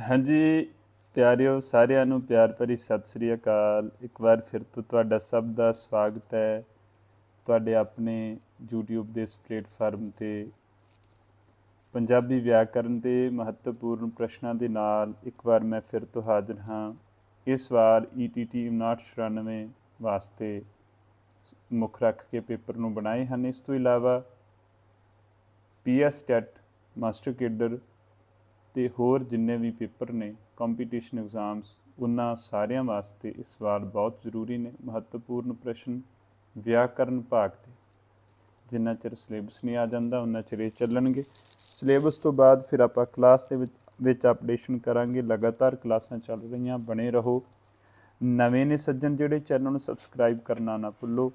ਹਾਂਜੀ, ਪਿਆਰਿਓ, ਸਾਰਿਆਂ ਨੂੰ ਪਿਆਰ ਭਰੀ ਸਤਿ ਸ੍ਰੀ ਅਕਾਲ। ਇੱਕ ਵਾਰ ਫਿਰ ਤੋਂ ਤੁਹਾਡਾ ਸਭ ਦਾ ਸਵਾਗਤ ਹੈ ਤੁਹਾਡੇ ਆਪਣੇ YouTube ਦੇ ਇਸ ਪਲੇਟਫਾਰਮ ਤੇ। ਪੰਜਾਬੀ ਵਿਆਕਰਨ ਦੇ ਮਹੱਤਵਪੂਰਨ ਪ੍ਰਸ਼ਨਾਂ ਦੇ ਨਾਲ ਇੱਕ ਵਾਰ ਮੈਂ ਫਿਰ ਤੋਂ ਹਾਜ਼ਰ ਹਾਂ। ਇਸ ਵਾਰ E ETT 5994 ਵਾਸਤੇ ਮੁੱਖ ਰੱਖ ਕੇ ਪੇਪਰ ਨੂੰ ਬਣਾਏ ਹਨ। ਇਸ ਤੋਂ ਇਲਾਵਾ ਪੀਐਸ ਟੈਟ ਮਾਸਟਰ ਕੇਡਰ ਤੇ ਹੋਰ ਜਿੰਨੇ ਵੀ ਪੇਪਰ ਨੇ ਕੰਪੀਟੀਸ਼ਨ ਐਗਜ਼ਾਮਸ ਉਹਨਾਂ ਸਾਰਿਆਂ ਵਾਸਤੇ ਇਹ ਸਵਾਲ ਬਹੁਤ ਜ਼ਰੂਰੀ ਨੇ। ਮਹੱਤਵਪੂਰਨ ਪ੍ਰਸ਼ਨ ਵਿਆਕਰਨ ਭਾਗ ਦੇ। ਜਿੰਨਾ ਚਿਰ ਸਿਲੇਬਸ ਨਹੀਂ ਆ ਜਾਂਦਾ ਉਹਨਾਂ ਚਿਰ ਇਹ ਚੱਲਣਗੇ। ਸਿਲੇਬਸ ਤੋਂ ਬਾਅਦ ਫਿਰ ਆਪਾਂ ਕਲਾਸ ਦੇ ਵਿੱਚ ਵਿੱਚ ਅਪਡੇਸ਼ਨ ਕਰਾਂਗੇ। ਲਗਾਤਾਰ ਕਲਾਸਾਂ ਚੱਲ ਰਹੀਆਂ, ਬਣੇ ਰਹੋ। ਨਵੇਂ ਨੇ ਸੱਜਣ ਜਿਹੜੇ ਚੈਨਲ ਨੂੰ ਸਬਸਕ੍ਰਾਈਬ ਕਰਨਾ ਨਾ ਭੁੱਲੋ।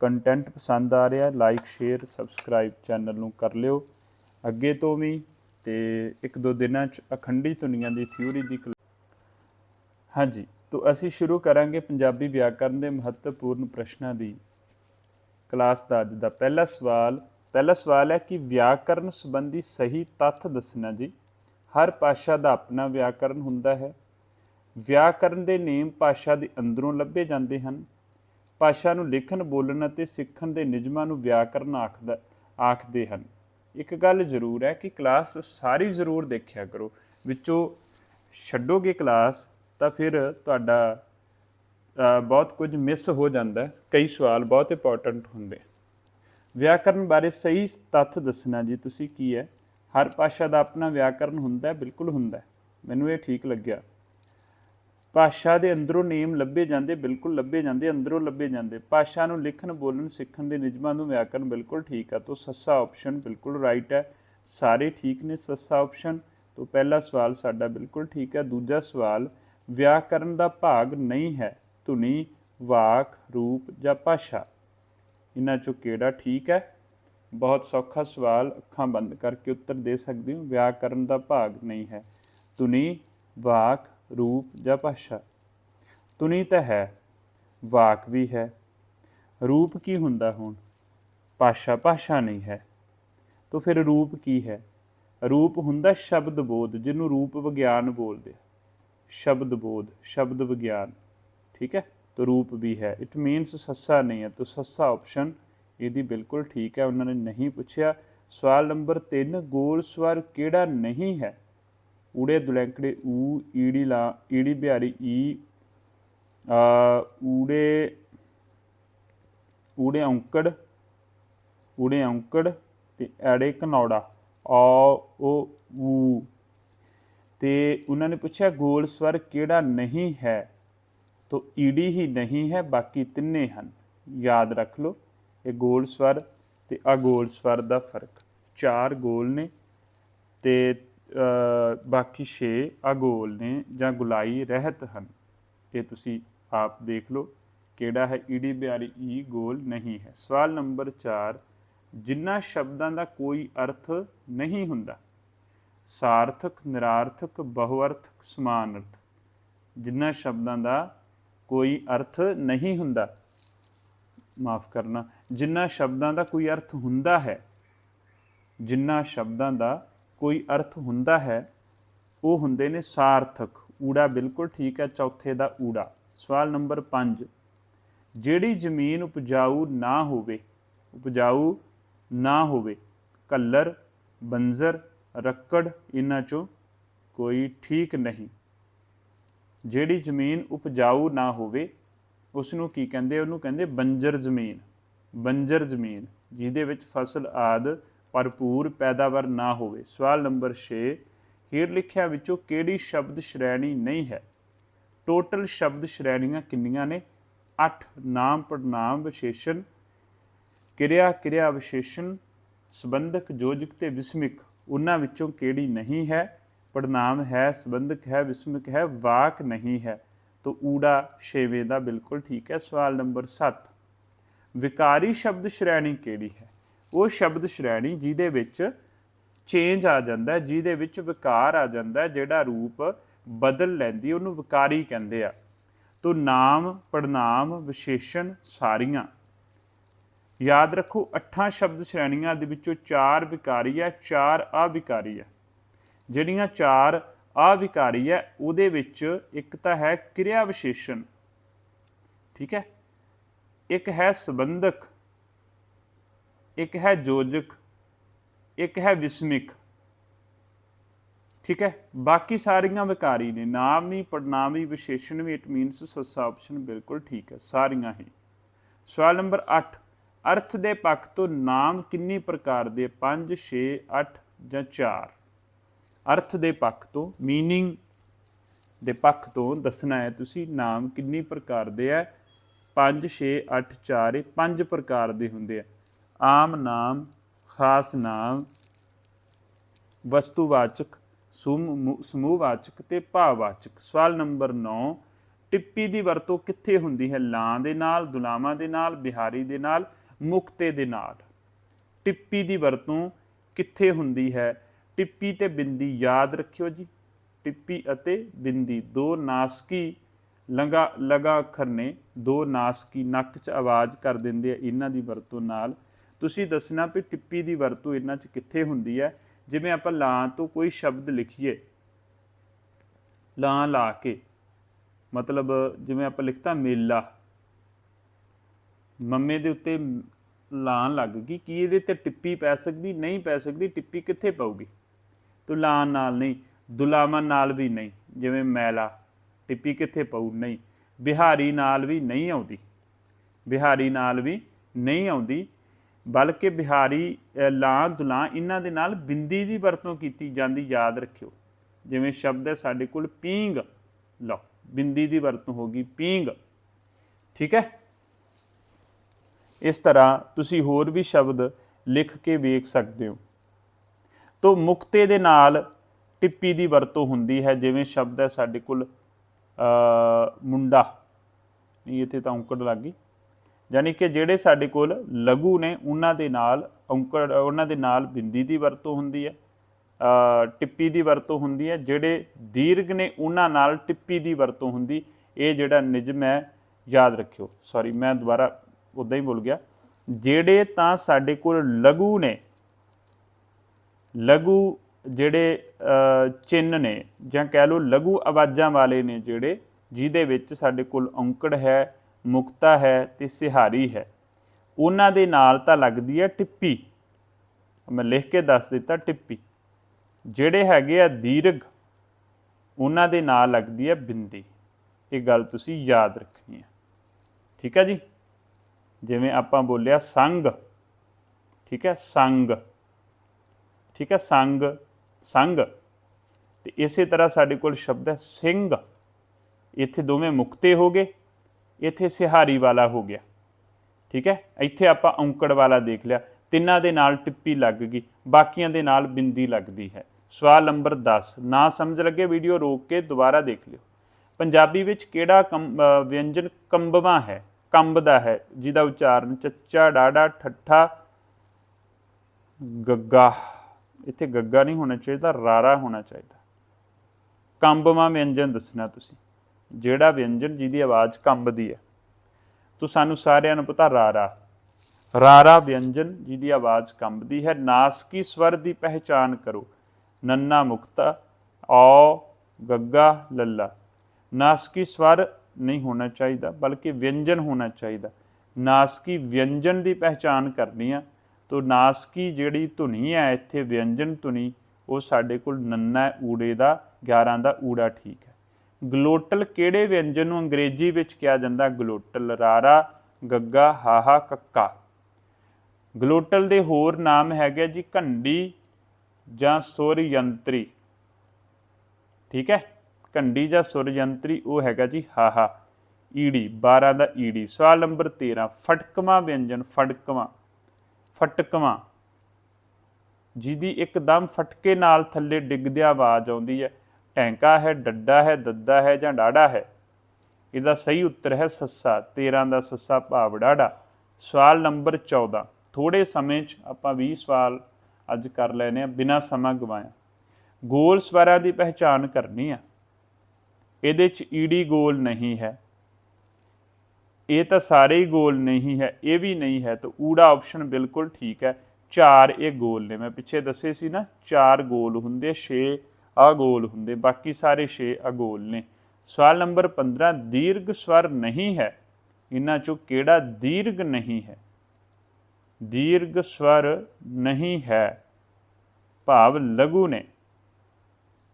ਕੰਟੈਂਟ ਪਸੰਦ ਆ ਰਿਹਾ ਲਾਈਕ ਸ਼ੇਅਰ ਸਬਸਕ੍ਰਾਈਬ ਚੈਨਲ ਨੂੰ ਕਰ ਲਿਓ। ਅੱਗੇ ਤੋਂ ਵੀ ਤੇ ਇੱਕ ਦੋ ਦਿਨਾਂ ਚ ਅਖੰਡੀ ਧੁਨੀਆਂ ਦੀ ਥਿਊਰੀ ਦੀ ਕਲਾ- ਹਾਂਜੀ, ਤੋਂ ਅਸੀਂ ਸ਼ੁਰੂ ਕਰਾਂਗੇ ਪੰਜਾਬੀ ਵਿਆਕਰਨ ਦੇ ਮਹੱਤਵਪੂਰਨ ਪ੍ਰਸ਼ਨਾਂ ਦੀ ਕਲਾਸ ਦਾ ਅੱਜ ਦਾ ਪਹਿਲਾ ਸਵਾਲ। ਪਹਿਲਾ ਸਵਾਲ ਹੈ ਕਿ ਵਿਆਕਰਨ ਸੰਬੰਧੀ ਸਹੀ ਤੱਥ ਦੱਸਣਾ ਜੀ। ਹਰ ਭਾਸ਼ਾ ਦਾ ਆਪਣਾ ਵਿਆਕਰਨ ਹੁੰਦਾ ਹੈ। ਵਿਆਕਰਨ ਦੇ ਨੇਮ ਭਾਸ਼ਾ ਦੇ ਅੰਦਰੋਂ ਲੱਭੇ ਜਾਂਦੇ ਹਨ। ਭਾਸ਼ਾ ਨੂੰ ਲਿਖਣ, ਬੋਲਣ ਅਤੇ ਸਿੱਖਣ ਦੇ ਨਿਯਮਾਂ ਨੂੰ ਵਿਆਕਰਨ ਆਖਦਾ ਆਖਦੇ ਹਨ। ਇੱਕ ਗੱਲ ਜ਼ਰੂਰ ਹੈ ਕਿ ਕਲਾਸ ਸਾਰੀ ਜ਼ਰੂਰ ਦੇਖਿਆ ਕਰੋ। ਵਿੱਚੋਂ ਛੱਡੋਗੇ ਕਲਾਸ ਤਾਂ ਫਿਰ ਤੁਹਾਡਾ ਬਹੁਤ ਕੁਝ ਮਿਸ ਹੋ ਜਾਂਦਾ ਕਈ ਸਵਾਲ ਬਹੁਤ ਇੰਪੋਰਟੈਂਟ ਹੁੰਦੇ ਵਿਆਕਰਨ ਬਾਰੇ ਸਹੀ ਤੱਥ ਦੱਸਣਾ ਜੀ ਤੁਸੀਂ ਕੀ ਹੈ? ਹਰ ਭਾਸ਼ਾ ਦਾ ਆਪਣਾ ਵਿਆਕਰਨ ਹੁੰਦਾ ਬਿਲਕੁਲ ਹੁੰਦਾ ਮੈਨੂੰ ਇਹ ਠੀਕ ਲੱਗਿਆ। ਭਾਸ਼ਾ ਦੇ ਅੰਦਰੋਂ ਨੇਮ ਲੱਭੇ ਜਾਂਦੇ, ਬਿਲਕੁਲ ਲੱਭੇ ਜਾਂਦੇ, ਅੰਦਰੋਂ ਲੱਭੇ ਜਾਂਦੇ। ਭਾਸ਼ਾ ਨੂੰ ਲਿਖਣ, ਬੋਲਣ, ਸਿੱਖਣ ਦੇ ਨਿਯਮਾਂ ਨੂੰ ਵਿਆਕਰਨ ਬਿਲਕੁਲ ਠੀਕ ਆ। ਤੋਂ ਸੱਸਾ ਆਪਸ਼ਨ ਬਿਲਕੁਲ ਰਾਈਟ ਹੈ ਸਾਰੇ ਠੀਕ ਨੇ ਸੱਸਾ ਆਪਸ਼ਨ ਤੋਂ ਪਹਿਲਾ ਸਵਾਲ ਸਾਡਾ ਬਿਲਕੁਲ ਠੀਕ ਹੈ ਦੂਜਾ ਸਵਾਲ, ਵਿਆਕਰਨ ਦਾ ਭਾਗ ਨਹੀਂ ਹੈ ਧੁਨੀ, ਵਾਕ, ਰੂਪ ਜਾਂ ਭਾਸ਼ਾ। ਇਹਨਾਂ ਚੋਂ ਕਿਹੜਾ ਠੀਕ ਹੈ? ਬਹੁਤ ਸੌਖਾ ਸਵਾਲ, ਅੱਖਾਂ ਬੰਦ ਕਰਕੇ ਉੱਤਰ ਦੇ ਸਕਦੇ ਹੋ। ਵਿਆਕਰਨ ਦਾ ਭਾਗ ਨਹੀਂ ਹੈ। ਧੁਨੀ, ਵਾਕ ਰੂਪ ਜਾਂ ਭਾਸ਼ਾ। ਤੁਨੀ ਤਾਂ ਹੈ, ਵਾਕ ਵੀ ਹੈ। ਰੂਪ ਕੀ ਹੁੰਦਾ ਹੁਣ? ਭਾਸ਼ਾ ਭਾਸ਼ਾ ਨਹੀਂ ਹੈ। ਤਾਂ ਫਿਰ ਰੂਪ ਕੀ ਹੈ? ਰੂਪ ਹੁੰਦਾ ਸ਼ਬਦ ਬੋਧ, ਜਿਹਨੂੰ ਰੂਪ ਵਿਗਿਆਨ ਬੋਲਦੇ ਸ਼ਬਦ ਬੋਧ, ਸ਼ਬਦ ਵਿਗਿਆਨ, ਠੀਕ ਹੈ? ਤਾਂ ਰੂਪ ਵੀ ਹੈ। ਇਟ ਮੀਨਸ ਸੱਸਾ ਨਹੀਂ ਹੈ। ਤਾਂ ਸੱਸਾ ਆਪਸ਼ਨ ਇਹਦੀ ਬਿਲਕੁਲ ਠੀਕ ਹੈ। ਉਹਨਾਂ ਨੇ ਨਹੀਂ ਪੁੱਛਿਆ। ਸਵਾਲ ਨੰਬਰ 3 ਗੋਲ ਸਵਰ ਕਿਹੜਾ ਨਹੀਂ ਹੈ? ਊੜੇ ਦੁਲੈਂਕੜੇ, ਊ, ਈੜੀ ਲਾ, ਈੜੀ ਬਿਹਾਰੀ, ਈ, ਆ, ਊੜੇ ਊੜੇ ਔਂਕੜ ਊੜੇ ਔਂਕੜ ਤੇ ਐੜੇ ਕਨੌੜਾ ਆ ਓ, ਊ। ਤੇ ਉਹਨਾਂ ਨੇ ਪੁੱਛਿਆ, ਗੋਲ ਸਵਰ ਕਿਹੜਾ ਨਹੀਂ ਹੈ? ਤੋ ਈੜੀ ਹੀ ਨਹੀਂ ਹੈ, ਬਾਕੀ ਤਿੰਨੇ ਹਨ। ਯਾਦ ਰੱਖ ਲਓ, ਇਹ ਗੋਲ ਸਵਰ ਤੇ ਅਗੋਲ ਸਵਰ ਦਾ ਫ਼ਰਕ। ਚਾਰ ਗੋਲ ਨੇ ਤੇ ਬਾਕੀ 6 ਅਗੋਲ ਨੇ ਜਾਂ ਗੁਲਾਈ ਰਹਿਤ ਹਨ। ਇਹ ਤੁਸੀਂ ਆਪ ਦੇਖ ਲਓ ਕਿਹੜਾ ਹੈ। ਈੜੀ ਬਿਆਰੀ ਈ ਗੋਲ ਨਹੀਂ ਹੈ। ਸਵਾਲ ਨੰਬਰ 4 ਜਿਨ੍ਹਾਂ ਸ਼ਬਦਾਂ ਦਾ ਕੋਈ ਅਰਥ ਨਹੀਂ ਹੁੰਦਾ, ਸਾਰਥਕ, ਨਿਰਾਰਥਕ, ਬਹੁਅਰਥਕ ਸਮਾਨ ਅਰਥ ਜਿਨ੍ਹਾਂ ਸ਼ਬਦਾਂ ਦਾ ਕੋਈ ਅਰਥ ਨਹੀਂ ਹੁੰਦਾ, ਮਾਫ ਕਰਨਾ ਜਿਨ੍ਹਾਂ ਸ਼ਬਦਾਂ ਦਾ ਕੋਈ ਅਰਥ ਹੁੰਦਾ ਹੈ ਜਿਨ੍ਹਾਂ ਸ਼ਬਦਾਂ ਦਾ ਕੋਈ ਅਰਥ ਹੁੰਦਾ ਹੈ, ਉਹ ਹੁੰਦੇ ਨੇ ਸਾਰਥਕ। ਊੜਾ ਬਿਲਕੁਲ ਠੀਕ ਹੈ, ਚੌਥੇ ਦਾ ਊੜਾ। ਸਵਾਲ ਨੰਬਰ 5 ਜਿਹੜੀ ਜ਼ਮੀਨ ਉਪਜਾਊ ਨਾ ਹੋਵੇ, ਉਪਜਾਊ ਨਾ ਹੋਵੇ ਕੱਲਰ ਬੰਜ਼ਰ, ਰੱਕੜ, ਇਹਨਾਂ ਚੋਂ ਕੋਈ ਠੀਕ ਨਹੀਂ। ਜਿਹੜੀ ਜ਼ਮੀਨ ਉਪਜਾਊ ਨਾ ਹੋਵੇ ਉਸ ਨੂੰ ਕੀ ਕਹਿੰਦੇ? ਉਹਨੂੰ ਕਹਿੰਦੇ ਬੰਜਰ ਜ਼ਮੀਨ। ਬੰਜਰ ਜ਼ਮੀਨ, ਜਿਹਦੇ ਵਿੱਚ ਫਸਲ ਆਦ ਭਰਪੂਰ ਪੈਦਾਵਾਰ ਨਾ ਹੋਵੇ। ਸਵਾਲ ਨੰਬਰ 6 ਹੇਠ ਲਿਖਿਆ ਵਿੱਚੋਂ ਕਿਹੜੀ ਸ਼ਬਦ ਸ਼੍ਰੇਣੀ ਨਹੀਂ ਹੈ? ਟੋਟਲ ਸ਼ਬਦ ਸ਼੍ਰੇਣੀਆਂ ਕਿੰਨੀਆਂ ਨੇ? 8 ਨਾਮ ਪੜਨਾਮ ਵਿਸ਼ੇਸ਼ਣ, ਕਿਰਿਆ ਕਿਰਿਆ ਵਿਸ਼ੇਸ਼ਣ, ਸੰਬੰਧਕ, ਯੋਜਕ ਤੇ ਵਿਸਮਿਕ। ਉਹਨਾਂ ਵਿੱਚੋਂ ਕਿਹੜੀ ਨਹੀਂ ਹੈ? ਪੜਨਾਮ ਹੈ, ਸੰਬੰਧਕ ਹੈ, ਵਿਸਮਿਕ ਹੈ, ਵਾਕ ਨਹੀਂ ਹੈ। ਤਾਂ ਊੜਾ ਛੇਵੇਂ ਦਾ ਬਿਲਕੁਲ ਠੀਕ ਹੈ। ਸਵਾਲ ਨੰਬਰ 7 ਵਿਕਾਰੀ ਸ਼ਬਦ ਸ਼੍ਰੇਣੀ ਕਿਹੜੀ ਹੈ? ਉਹ ਸ਼ਬਦ ਸ਼੍ਰੇਣੀ ਜਿਹਦੇ ਵਿੱਚ ਚੇਂਜ ਆ ਜਾਂਦਾ ਜਿਹਦੇ ਵਿੱਚ ਵਿਕਾਰ ਆ ਜਾਂਦਾ ਜਿਹੜਾ ਰੂਪ ਬਦਲ ਲੈਂਦੀ ਉਹਨੂੰ ਵਿਕਾਰੀ ਕਹਿੰਦੇ ਆ। ਤੋ ਨਾਮ ਪੜਨਾਮ ਵਿਸ਼ੇਸ਼ਣ ਸਾਰੀਆਂ। ਯਾਦ ਰੱਖੋ, ਅੱਠਾਂ ਸ਼ਬਦ ਸ਼੍ਰੇਣੀਆਂ ਦੇ ਵਿੱਚੋਂ ਚਾਰ ਵਿਕਾਰੀ ਆ ਚਾਰ ਅਵਿਕਾਰੀ ਹੈ। ਜਿਹੜੀਆਂ ਚਾਰ ਆ ਹੈ, ਉਹਦੇ ਵਿੱਚ ਇੱਕ ਤਾਂ ਹੈ ਕਿਰਿਆ ਵਿਸ਼ੇਸ਼ਣ। ਠੀਕ ਹੈ? ਇੱਕ ਹੈ ਸੰਬੰਧਕ। ਇੱਕ ਹੈ ਜੋਜਕ, ਇੱਕ ਹੈ ਵਿਸਮਿਕ। ਠੀਕ ਹੈ? ਬਾਕੀ ਸਾਰੀਆਂ ਵਿਕਾਰੀ ਨੇ, ਨਾਮ ਵੀ ਪੜਨਾਮ ਵੀ, ਵਿਸ਼ੇਸ਼ਣ ਵੀ ਇਟ ਮੀਨਸ ਸੱਸਾ ਆਪਸ਼ਨ ਬਿਲਕੁਲ ਠੀਕ ਹੈ, ਸਾਰੀਆਂ ਹੀ। ਸਵਾਲ ਨੰਬਰ 8 ਅਰਥ ਦੇ ਪੱਖ ਤੋਂ ਨਾਮ ਕਿੰਨੀ ਪ੍ਰਕਾਰ ਦੇ? 5 6 8 ਜਾਂ 4 ਅਰਥ ਦੇ ਪੱਖ ਤੋਂ ਮੀਨਿੰਗ ਦੇ ਪੱਖ ਤੋਂ ਦੱਸਣਾ ਹੈ ਤੁਸੀਂ, ਨਾਮ ਕਿੰਨੀ ਪ੍ਰਕਾਰ ਦੇ ਹੈ? 5 6 8 4 ਇਹ ਪੰਜ ਪ੍ਰਕਾਰ ਦੇ ਹੁੰਦੇ ਆ। ਆਮ ਨਾਮ, ਖਾਸ ਨਾਮ, ਵਸਤੂਵਾਚਕ, ਸਮੂ- ਸਮੂਹਵਾਚਕ ਤੇ ਭਾਵਵਾਚਕ। ਸਵਾਲ ਨੰਬਰ 9 ਟਿੱਪੀ ਦੀ ਵਰਤੋਂ ਕਿੱਥੇ ਹੁੰਦੀ ਹੈ? ਲਾਂ ਦੇ ਨਾਲ, ਦੁਲਾਵਾਂ ਦੇ ਨਾਲ, ਬਿਹਾਰੀ ਦੇ ਨਾਲ, ਮੁਕਤੇ ਦੇ ਨਾਲ। ਟਿੱਪੀ ਦੀ ਵਰਤੋਂ ਕਿੱਥੇ ਹੁੰਦੀ ਹੈ? ਟਿੱਪੀ ਤੇ ਬਿੰਦੀ ਯਾਦ ਰੱਖਿਓ ਜੀ। ਟਿੱਪੀ ਅਤੇ ਬਿੰਦੀ ਦੋ ਨਾਸਕੀ ਲੰਗਾ ਲਗਾ ਅੱਖਰ ਨੇ ਦੋ ਨਾਸਕੀ ਨੱਕ 'ਚ ਆਵਾਜ਼ ਕਰ ਦਿੰਦੇ ਆ। ਇਹਨਾਂ ਦੀ ਵਰਤੋਂ ਨਾਲ ਤੁਸੀਂ ਦੱਸਣਾ ਵੀ ਟਿੱਪੀ ਦੀ ਵਰਤੋਂ ਇਹਨਾਂ 'ਚ ਕਿੱਥੇ ਹੁੰਦੀ ਹੈ? ਜਿਵੇਂ ਆਪਾਂ ਲਾਂ ਤੋਂ ਕੋਈ ਸ਼ਬਦ ਲਿਖੀਏ। ਲਾਂ ਲਾ ਕੇ। ਮਤਲਬ ਜਿਵੇਂ ਆਪਾਂ ਲਿਖਤਾ ਮੇਲਾ। ਮੰਮੇ ਦੇ ਉੱਤੇ ਲਾਂ ਲੱਗ ਗਈ। ਕੀ ਇਹਦੇ ਤੇ ਟਿੱਪੀ ਪੈ ਸਕਦੀ? ਨਹੀਂ ਪੈ ਸਕਦੀ। ਟਿੱਪੀ ਕਿੱਥੇ ਪਊਗੀ? ਤੋ ਲਾਂ ਨਾਲ ਨਹੀਂ, ਦੁਲਾਮਾ ਨਾਲ ਵੀ ਨਹੀਂ। ਜਿਵੇਂ ਮੈਲਾ, ਟਿੱਪੀ ਕਿੱਥੇ ਪਊ? ਨਹੀਂ। ਬਿਹਾਰੀ ਨਾਲ ਵੀ ਨਹੀਂ ਆਉਂਦੀ। ਬਿਹਾਰੀ ਨਾਲ ਵੀ ਨਹੀਂ ਆਉਂਦੀ। ਬਲਕਿ ਬਿਹਾਰੀ ਲਾਂ ਦੁਲਾਂ ਇਹਨਾਂ ਦੇ ਨਾਲ ਬਿੰਦੀ ਦੀ ਵਰਤੋਂ ਕੀਤੀ ਜਾਂਦੀ, ਯਾਦ ਰੱਖਿਓ। ਜਿਵੇਂ ਸ਼ਬਦ ਹੈ ਸਾਡੇ ਕੋਲ ਪੀਂਗ ਲਓ, ਬਿੰਦੀ ਦੀ ਵਰਤੋਂ ਹੋਗੀ ਪੀਂਗ ਠੀਕ ਹੈ? ਇਸ ਤਰ੍ਹਾਂ ਤੁਸੀਂ ਹੋਰ ਵੀ ਸ਼ਬਦ ਲਿਖ ਕੇ ਵੇਖ ਸਕਦੇ ਹੋ। ਤੋ ਮੁਕਤੇ ਦੇ ਨਾਲ ਟਿੱਪੀ ਦੀ ਵਰਤੋਂ ਹੁੰਦੀ ਹੈ, ਜਿਵੇਂ ਸ਼ਬਦ ਹੈ ਸਾਡੇ ਕੋਲ ਮੁੰਡਾ। ਨਹੀਂ, ਇੱਥੇ ਤਾਂ ਔਂਕੜ ਲੱਗ ਗਈ। ਯਾਨੀ ਕਿ ਜਿਹੜੇ ਸਾਡੇ ਕੋਲ ਲਘੂ ਨੇ ਉਹਨਾਂ ਦੇ ਨਾਲ ਔਂਕੜ ਉਹਨਾਂ ਦੇ ਨਾਲ ਬਿੰਦੀ ਦੀ ਵਰਤੋਂ ਹੁੰਦੀ ਹੈ ਟਿੱਪੀ ਦੀ ਵਰਤੋਂ ਹੁੰਦੀ ਹੈ ਜਿਹੜੇ ਦੀਰਘ ਨੇ ਉਹਨਾਂ ਨਾਲ ਟਿੱਪੀ ਦੀ ਵਰਤੋਂ ਹੁੰਦੀ। ਇਹ ਜਿਹੜਾ ਨਿਯਮ ਹੈ ਯਾਦ ਰੱਖਿਓ। ਸੌਰੀ ਮੈਂ ਦੁਬਾਰਾ ਉਦਾਂ ਹੀ ਭੁੱਲ ਗਿਆ। ਜਿਹੜੇ ਤਾਂ ਸਾਡੇ ਕੋਲ ਲਘੂ ਨੇ ਲਘੂ ਜਿਹੜੇ ਅ, ਚਿੰਨ ਨੇ ਜਾਂ ਕਹਿ ਲਓ ਲਘੂ ਆਵਾਜ਼ਾਂ ਵਾਲੇ ਨੇ ਜਿਹੜੇ ਜਿਹਦੇ ਵਿੱਚ ਸਾਡੇ ਕੋਲ ਔਂਕੜ ਹੈ ਮੁਕਤਾ ਹੈ ਤੇ ਸਿਹਾਰੀ ਹੈ। ਉਹਨਾਂ ਦੇ ਨਾਲ ਤਾਂ ਲੱਗਦੀ ਹੈ ਟਿੱਪੀ। ਮੈਂ ਲਿਖ ਕੇ ਦੱਸ ਦਿੱਤਾ ਟਿੱਪੀ। ਜਿਹੜੇ ਹੈਗੇ ਆ ਦੀਰਘ, ਉਹਨਾਂ ਦੇ ਨਾਲ ਲੱਗਦੀ ਹੈ ਬਿੰਦੀ। ਇਹ ਗੱਲ ਤੁਸੀਂ ਯਾਦ ਰੱਖਣੀ ਹੈ। ਠੀਕ ਹੈ ਜੀ? ਜਿਵੇਂ ਆਪਾਂ ਬੋਲਿਆ ਸੰਗ। ਠੀਕ ਹੈ? ਸੰਗ। ਠੀਕ ਹੈ? ਸੰਗ। ਸੰਗ। ਤੇ ਇਸੇ ਤਰ੍ਹਾਂ ਸਾਡੇ ਕੋਲ ਸ਼ਬਦ ਹੈ ਸਿੰਘ। ਇੱਥੇ ਦੋਵੇਂ ਮੁਕਤੇ ਹੋ ਗਏ। ਇੱਥੇ ਸਿਹਾਰੀ ਵਾਲਾ ਹੋ ਗਿਆ। ਠੀਕ ਹੈ? ਇੱਥੇ ਆਪਾਂ ਔਂਕੜ ਵਾਲਾ ਦੇਖ ਲਿਆ। ਤਿੰਨਾਂ ਦੇ ਨਾਲ ਟਿੱਪੀ ਲੱਗ ਗਈ, ਬਾਕੀਆਂ ਦੇ ਨਾਲ ਬਿੰਦੀ ਲੱਗਦੀ ਹੈ। ਸਵਾਲ ਨੰਬਰ 10 ਨਾ ਸਮਝ ਲੱਗੇ ਵੀਡੀਓ ਰੋਕ ਕੇ ਦੁਬਾਰਾ ਦੇਖ ਲਿਓ। ਪੰਜਾਬੀ ਵਿੱਚ ਕਿਹੜਾ ਕੰ- ਵਿਅੰਜਨ ਕੰਬਵਾ ਹੈ? ਕੰਬਦਾ ਹੈ, ਜਿਹਦਾ ਉਚਾਰਨ ਚੱਚਾ ਡਾੜਾ ਠੱਠਾ, ਗੱਗਾ। ਇੱਥੇ ਗੱਗਾ ਨਹੀਂ ਹੋਣਾ ਚਾਹੀਦਾ, ਰਾਰਾ ਹੋਣਾ ਚਾਹੀਦਾ। ਕੰਬਵਾ ਵਿਅੰਜਨ ਦੱਸਣਾ ਤੁਸੀਂ। ਜਿਹੜਾ ਵਿਅੰਜਨ ਜਿਹਦੀ ਆਵਾਜ਼ ਕੰਬਦੀ ਹੈ। ਤੋ ਸਾਨੂੰ ਸਾਰਿਆਂ ਨੂੰ ਪਤਾ ਰਾਰਾ। ਰਾਰਾ ਵਿਅੰਜਨ ਜਿਹਦੀ ਆਵਾਜ਼ ਕੰਬਦੀ ਹੈ। ਨਾਸਕੀ ਸਵਰ ਦੀ ਪਹਿਚਾਨ ਕਰੋ। ਨੰਨਾ ਮੁਕਤਾ, ਔ, ਗੱਗਾ, ਲੱਲਾ। ਨਾਸਕੀ ਸਵਰ ਨਹੀਂ ਹੋਣਾ ਚਾਹੀਦਾ, ਬਲਕਿ ਵਿਅੰਜਨ ਹੋਣਾ ਚਾਹੀਦਾ। ਨਾਸਕੀ ਵਿਅੰਜਨ ਦੀ ਪਹਿਚਾਨ ਕਰਨੀ ਆ। ਤੋ ਨਾਸਕੀ ਜਿਹੜੀ ਧੁਨੀ ਹੈ ਇੱਥੇ ਵਿਅੰਜਨ ਧੁਨੀ, ਉਹ ਸਾਡੇ ਕੋਲ ਨੰਨਾ ਊੜੇ ਦਾ 11 ਦਾ ਊੜਾ ਠੀਕ ਹੈ। ਗਲੋਟਲ ਕਿਹੜੇ ਵਿਅੰਜਨ ਨੂੰ ਅੰਗਰੇਜ਼ੀ ਵਿੱਚ ਕਿਹਾ ਜਾਂਦਾ? ਗਲੋਟਲ, ਰਾਰਾ, ਗੱਗਾ, ਹਾਹਾ, ਕੱਕਾ। ਗਲੋਟਲ ਦੇ ਹੋਰ ਨਾਮ ਹੈਗੇ ਜੀ ਘੰਡੀ ਜਾਂ ਸੁਰ ਯੰਤਰੀ ਠੀਕ ਹੈ? ਘੰਡੀ ਜਾਂ ਸੁਰ ਯੰਤਰੀ ਉਹ ਹੈਗਾ ਜੀ ਹਾਹਾ, ਈੜੀ 12 ਦਾ ਈੜੀ। ਸਵਾਲ ਨੰਬਰ 13 ਫਟਕਵਾ ਵਿਅੰਜਨ, ਫਟਕਵਾ ਫਟਕਵਾ। ਜਿਹਦੀ ਇੱਕਦਮ ਫਟਕੇ ਨਾਲ ਥੱਲੇ ਡਿੱਗਦਿਆਂ ਆਵਾਜ਼ ਆਉਂਦੀ ਹੈ। ਟੈਂਕਾ ਹੈ, ਡੱਡਾ ਹੈ, ਦੱਦਾ ਹੈ ਜਾਂ ਡਾੜਾ ਹੈ? ਇਹਦਾ ਸਹੀ ਉੱਤਰ ਹੈ ਸੱਸਾ 13 ਦਾ ਸੱਸਾ ਭਾਵ ਡਾੜਾ ਸਵਾਲ ਨੰਬਰ 14 ਥੋੜੇ ਸਮੇਂ 'ਚ ਆਪਾਂ 20 ਸਵਾਲ ਅੱਜ ਕਰ ਲੈਨੇ ਆ ਬਿਨਾਂ ਸਮਾਂ ਗਵਾਇਆ। ਗੋਲ ਸਵਰਾਂ ਦੀ ਪਹਿਚਾਣ ਕਰਨੀ ਆ। ਇਹਦੇ 'ਚ ਈਡੀ ਗੋਲ ਨਹੀਂ ਹੈ। ਇਹ ਤਾਂ ਸਾਰੇ ਹੀ ਗੋਲ ਨਹੀਂ ਹੈ, ਇਹ ਵੀ ਨਹੀਂ ਹੈ, ਤਾਂ ਊੜਾ ਆਪਸ਼ਨ ਬਿਲਕੁਲ ਠੀਕ ਹੈ। ਚਾਰ ਇਹ ਗੋਲ ਨੇ। ਮੈਂ ਪਿੱਛੇ ਦੱਸੇ ਸੀ ਨਾ, ਚਾਰ ਗੋਲ ਹੁੰਦੇ 6 ਅਗੋਲ ਹੁੰਦੇ, ਬਾਕੀ ਸਾਰੇ 6 ਅਗੋਲ ਨੇ। ਸਵਾਲ ਨੰਬਰ 15 ਦੀਰਘ ਸਵਰ ਨਹੀਂ ਹੈ। ਇਹਨਾਂ ਚੋਂ ਕਿਹੜਾ ਦੀਰਘ ਨਹੀਂ ਹੈ? ਦੀਰਘ ਸਵਰ ਨਹੀਂ ਹੈ। ਭਾਵ ਲਘੂ ਨੇ।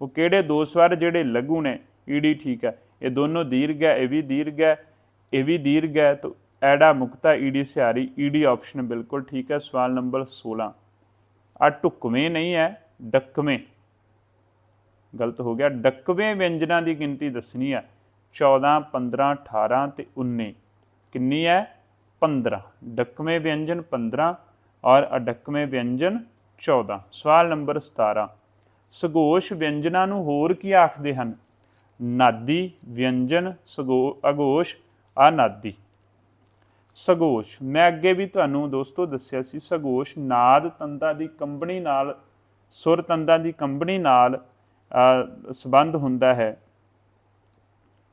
ਉਹ ਕਿਹੜੇ ਦੋ ਸਵਰ ਜਿਹੜੇ ਲਘੂ ਨੇ? ਈਡੀ ਠੀਕ ਹੈ। ਇਹ ਦੋਨੋਂ ਦੀਰਘ ਹੈ, ਇਹ ਵੀ ਦੀਰਘ ਹੈ, ਇਹ ਵੀ ਦੀਰਘ ਹੈ। ਤਾਂ ਐੜਾ ਮੁਕਤਾ ਈਡੀ ਸਿਹਾਰੀ ਈਡੀ ਆਪਸ਼ਨ ਬਿਲਕੁਲ ਠੀਕ ਹੈ। ਸਵਾਲ ਨੰਬਰ 16 ਆ ਢੁਕਵੇਂ ਨਹੀਂ ਹੈ, ਡੱਕਵੇਂ। ਗਲਤ ਹੋ ਗਿਆ। ਡੱਕਵੇਂ ਵਿਅੰਜਨਾਂ ਦੀ ਗਿਣਤੀ ਦੱਸਣੀ ਹੈ। 14 15 18 ਤੇ 19 ਕਿੰਨੀ ਹੈ? 15 ਡੱਕਵੇਂ ਵਿਅੰਜਨ 15 ਔਰ ਅਡੱਕਵੇਂ ਵਿਅੰਜਨ 14 ਸਵਾਲ ਨੰਬਰ 17 ਸਗੋਸ਼ ਵਿਅੰਜਨਾਂ ਨੂੰ ਹੋਰ ਕੀ ਆਖਦੇ ਹਨ? ਨਾਦੀ ਵਿਅੰਜਨ, ਸਗੋ, ਅਗੋਸ਼, ਅਨਾਦੀ। ਸਗੋਸ਼। ਮੈਂ ਅੱਗੇ ਵੀ ਤੁਹਾਨੂੰ ਦੋਸਤੋ ਦੱਸਿਆ ਸੀ, ਸਗੋਸ਼ ਨਾਦ ਤੰਦਾਂ ਦੀ ਕੰਬਣੀ ਨਾਲ, ਸੁਰ ਤੰਦਾਂ ਦੀ ਕੰਬਣੀ ਨਾਲ ਸੰਬੰਧ ਹੁੰਦਾ ਹੈ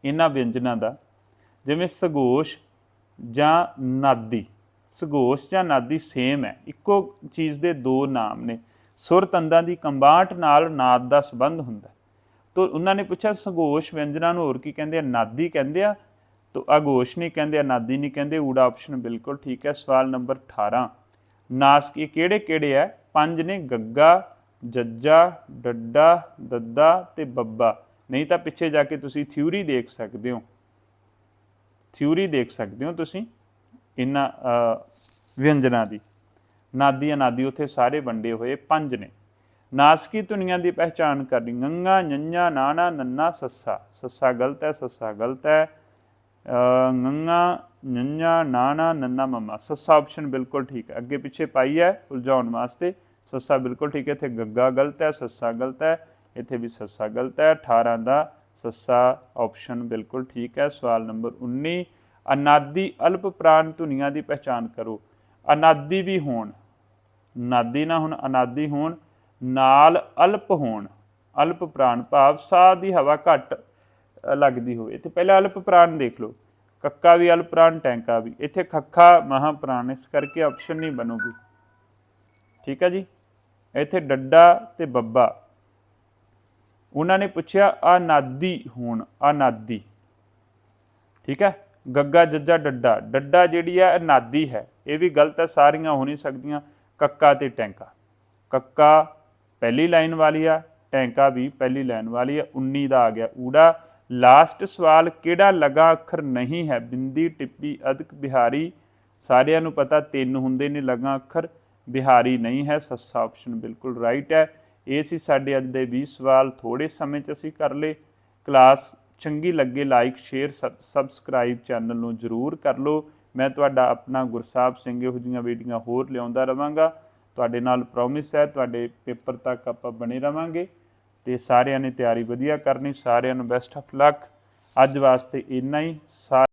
ਇਹਨਾਂ ਵਿਅੰਜਨਾਂ ਦਾ, ਜਿਵੇਂ ਸਗੋਸ਼ ਜਾਂ ਨਾਦੀ। ਸਗੋਸ਼ ਜਾਂ ਨਾਦੀ ਸੇਮ ਹੈ, ਇੱਕੋ ਚੀਜ਼ ਦੇ ਦੋ ਨਾਮ ਨੇ। ਸੁਰ ਤੰਦਾਂ ਦੀ ਕੰਬਾਟ ਨਾਲ ਨਾਦ ਦਾ ਸੰਬੰਧ ਹੁੰਦਾ। ਤੋ ਉਹਨਾਂ ਨੇ ਪੁੱਛਿਆ, ਸਗੋਸ਼ ਵਿਅੰਜਨਾਂ ਨੂੰ ਹੋਰ ਕੀ ਕਹਿੰਦੇ ਆ? ਨਾਦੀ ਕਹਿੰਦੇ ਆ? ਤੋ ਅਗੋਸ਼ ਨਹੀਂ ਕਹਿੰਦੇ, ਆ ਨਾਦੀ ਨਹੀਂ ਕਹਿੰਦੇ, ਊੜਾ ਆਪਸ਼ਨ ਬਿਲਕੁਲ ਠੀਕ ਹੈ। ਸਵਾਲ ਨੰਬਰ 18 ਨਾਸਕ ਇਹ ਕਿਹੜੇ ਕਿਹੜੇ ਆ ਪੰਜ ਨੇ ਗੱਗਾ ਜੱਜਾ, ਡੱਡਾ, ਦੱਦਾ ਤੇ ਬੱਬਾ। ਨਹੀਂ ਤਾਂ ਪਿੱਛੇ ਜਾ ਕੇ ਤੁਸੀਂ ਥਿਊਰੀ ਦੇਖ ਸਕਦੇ ਹੋ। ਥਿਊਰੀ ਦੇਖ ਸਕਦੇ ਹੋ ਤੁਸੀਂ ਇਹਨਾਂ ਵਿਅੰਜਨਾਂ ਦੀ। ਨਾਦੀ ਅਨਾਦੀ ਉੱਥੇ ਸਾਰੇ ਵੰਡੇ ਹੋਏ, ਪੰਜ ਨੇ। ਨਾਸਕੀ ਧੁਨੀਆਂ ਦੀ ਪਹਿਚਾਣ ਕਰਨੀ? ਗੰਗਾ ਨੰਨਾ ਨਾਨਾ ਨੰਨਾ, ਸੱਸਾ। ਸੱਸਾ ਗਲਤ ਹੈ, ਸੱਸਾ ਗਲਤ ਹੈ। ਗੰਗਾ ਨੰਨਾ ਨਾਨਾ ਨੰਨਾ, ਮਮਾ। ਸੱਸਾ ਆਪਸ਼ਨ ਬਿਲਕੁਲ ਠੀਕ ਹੈ। ਅੱਗੇ ਪਿੱਛੇ ਪਾਈ ਹੈ, ਉਲਝਾਉਣ ਵਾਸਤੇ ਸੱਸਾ ਬਿਲਕੁਲ ਠੀਕ ਹੈ, ਇੱਥੇ ਗੱਗਾ ਗਲਤ ਹੈ, ਸੱਸਾ ਗਲਤ ਹੈ, ਇੱਥੇ ਵੀ ਸੱਸਾ ਗਲਤ ਹੈ 18 ਦਾ ਸੱਸਾ ਆਪਸ਼ਨ ਬਿਲਕੁਲ ਠੀਕ ਹੈ। ਸਵਾਲ ਨੰਬਰ 19 ਅਨਾਦੀ ਅਲਪ ਪ੍ਰਾਨ ਧੁਨੀਆਂ ਦੀ ਪਹਿਚਾਣ ਕਰੋ। ਅਨਾਦੀ ਵੀ ਹੋਣ ਨਾਦੀ ਨਾ ਹੁਣ, ਅਨਾਦੀ ਹੋਣ, ਨਾਲ ਅਲਪ ਹੋਣ, ਅਲਪ ਪ੍ਰਾਨ ਭਾਵ ਸਾਹ ਦੀ ਹਵਾ ਘੱਟ ਲੱਗਦੀ ਹੋਵੇ। ਤੇ ਪਹਿਲਾਂ ਅਲਪ ਪ੍ਰਾਨ ਦੇਖ ਲਓ। ਕੱਕਾ ਵੀ ਅਲਪ ਪ੍ਰਾਨ ਟੈਂਕਾ ਵੀ। ਇੱਥੇ ਖੱਖਾ ਮਹਾ ਪ੍ਰਾਨ ਇਸ ਕਰਕੇ ਆਪਸ਼ਨ ਨਹੀਂ ਬਣੂਗੀ। ਠੀਕ ਹੈ ਜੀ? ਇੱਥੇ ਡੱਡਾ ਤੇ ਬੱਬਾ। ਉਹਨਾਂ ਨੇ ਪੁੱਛਿਆ ਅਨਾਦੀ ਹੋਣ ਅਨਾਦੀ ਠੀਕ ਹੈ? ਗੱਗਾ, ਜੱਜਾ, ਡੱਡਾ। ਡੱਡਾ ਜਿਹੜੀ ਹੈ ਅਨਾਦੀ ਹੈ। ਇਹ ਵੀ ਗਲਤ ਹੈ, ਸਾਰੀਆਂ ਹੋ ਨਹੀਂ ਸਕਦੀਆਂ। ਕੱਕਾ ਤੇ ਟੈਂਕਾ। ਕੱਕਾ ਪਹਿਲੀ ਲਾਈਨ ਵਾਲੀ ਆ, ਟੈਂਕਾ ਵੀ ਪਹਿਲੀ ਲਾਈਨ ਵਾਲੀ ਆ। 19 ਦਾ ਆ ਗਿਆ ਊੜਾ। ਲਾਸਟ ਸਵਾਲ, ਕਿਹੜਾ ਲਗਾ ਅੱਖਰ ਨਹੀਂ ਹੈ? ਬਿੰਦੀ, ਟਿੱਪੀ, ਅਦਕ, ਬਿਹਾਰੀ। ਸਾਰਿਆਂ ਨੂੰ ਪਤਾ, ਤਿੰਨ ਹੁੰਦੇ ਨੇ ਲਗਾ ਅੱਖਰ। ਬਿਹਾਰੀ ਨਹੀਂ ਹੈ, ਸੱਸਾ ਆਪਸ਼ਨ ਬਿਲਕੁਲ ਰਾਈਟ ਹੈ। ਇਹ ਸੀ ਸਾਡੇ ਅੱਜ ਦੇ 20 ਸਵਾਲ। ਥੋੜੇ ਸਮੇਂ 'ਚ ਅਸੀਂ ਕਰ ਲਏ ਕਲਾਸ ਚੰਗੀ ਲੱਗੇ ਲਾਈਕ ਸ਼ੇਅਰ ਸਬਸਕ੍ਰਾਈਬ ਚੈਨਲ ਨੂੰ ਜਰੂਰ ਕਰ ਲਓ। ਮੈਂ ਤੁਹਾਡਾ ਆਪਣਾ ਗੁਰਸਾਹਿਬ ਸਿੰਘ ਇਹੋ ਜਿਹੀਆਂ ਵੀਡੀਓ ਹੋਰ ਲਿਆਉਂਦਾ ਰਵਾਂਗਾ। ਤੁਹਾਡੇ ਨਾਲ ਪ੍ਰੋਮਿਸ ਹੈ, ਤੁਹਾਡੇ ਪੇਪਰ ਤੱਕ ਆਪਾਂ ਬਣੇ ਰਵਾਂਗੇ। ਤੇ ਸਾਰਿਆਂ ਨੇ ਤਿਆਰੀ ਵਧੀਆ ਕਰਨੀ। ਸਾਰਿਆਂ ਨੂੰ ਬੈਸਟ ਆਫ ਲੱਕ ਅੱਜ ਵਾਸਤੇ ਇੰਨਾ ਹੀ। ਸਾ-